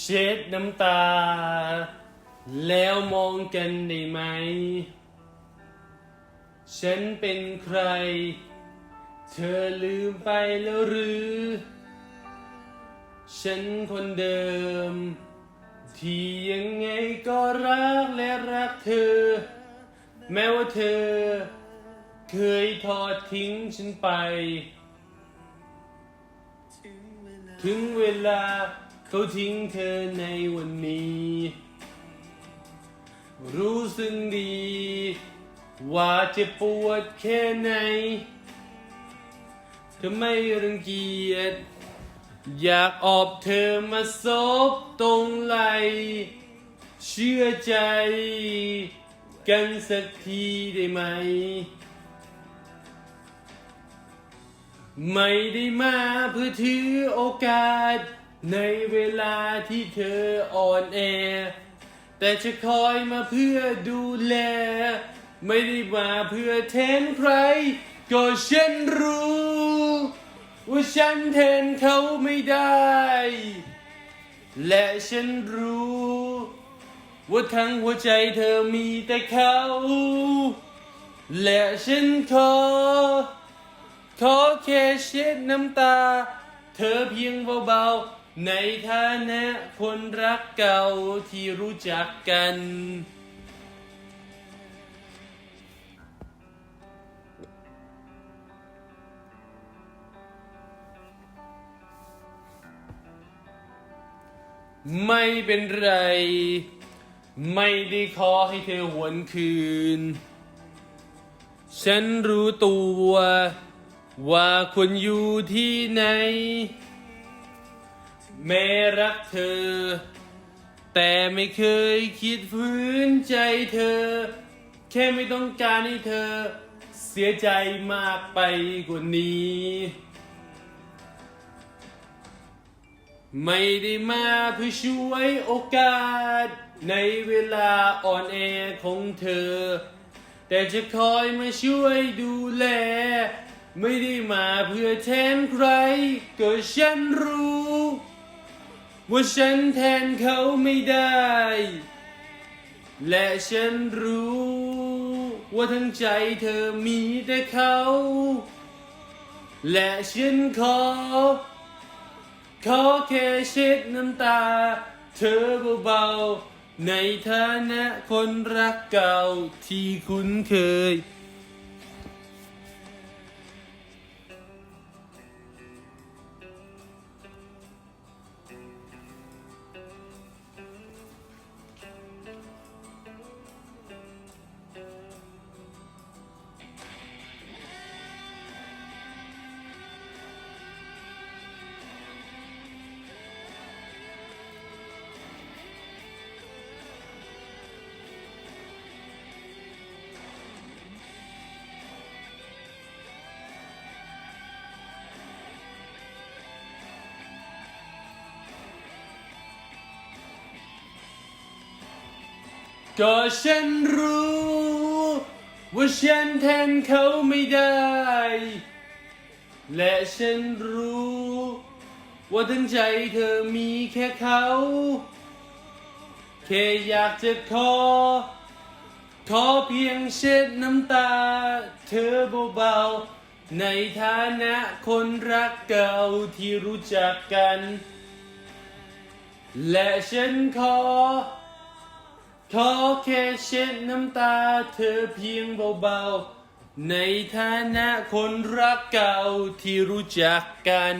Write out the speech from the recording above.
เช็ดน้ำตา แล้วมองกันได้ไหม ฉันเป็นใคร เธอลืมไปแล้วหรือ ฉันคนเดิม ที่ยังไงก็รักและรักเธอ แม้ว่าเธอ เคยทอดทิ้งฉันไป ถึงเวลา เขาทิ้งเธอในวันนี้ รู้สึกดี ว่าจะปวดแค่ไหนเธอไม่รังเกียจ อยากออบเธอมาซบตรงไหล เชื่อใจ กันสักทีได้ไหม ไม่ได้มาเพื่อถือโอกาส ในเวลาที่เธออ่อนแอ แต่จะคอยมาเพื่อดูแล ไม่ได้มาเพื่อแทนใคร ก็ฉันรู้ ว่าฉันแทนเขาไม่ได้ และฉันรู้ ว่าทั้งหัวใจเธอมีแต่เขา และฉันขอ ขอแค่เช็ดน้ำตา เธอเพียงเบาๆ ในฐานะคนรักเก่าที่รู้จักกัน ไม่เป็นไร ไม่ได้ขอให้เธอหวนคืน ฉันรู้ตัว ว่าควรอยู่ที่ไหน แม้รักเธอ แต่ไม่เคยคิดฝืนใจเธอ แค่ไม่ต้องการให้เธอ เสียใจมากไปกว่านี้ ไม่ได้มาเพื่อช่วยโอกาส ในเวลาอ่อนแอของเธอ แต่จะคอยมาช่วยดูแล ไม่ได้มาเพื่อแทนใคร ก็ฉันรู้ ว่าฉันแทนเขาไม่ได้ และฉันรู้ ว่าทั้งใจเธอมีแต่เขา และฉันขอ ขอแค่เช็ดน้ำตา เธอเบาๆในฐานะคนรักเก่าที่คุ้นเคย ก็ฉันรู้ ว่าฉันแทนเขาไม่ได้ และฉันรู้ ว่าทั้งใจเธอมีแค่เขา แค่อยากจะขอ ขอเพียงเช็ดน้ำตา เธอเบาๆ ในฐานะคนรักเก่าที่รู้จักกัน และฉันขอ ขอแค่เช็ดน้ำตาเธอเพียงเบาๆ ในฐานะคนรักเก่าที่รู้จักกัน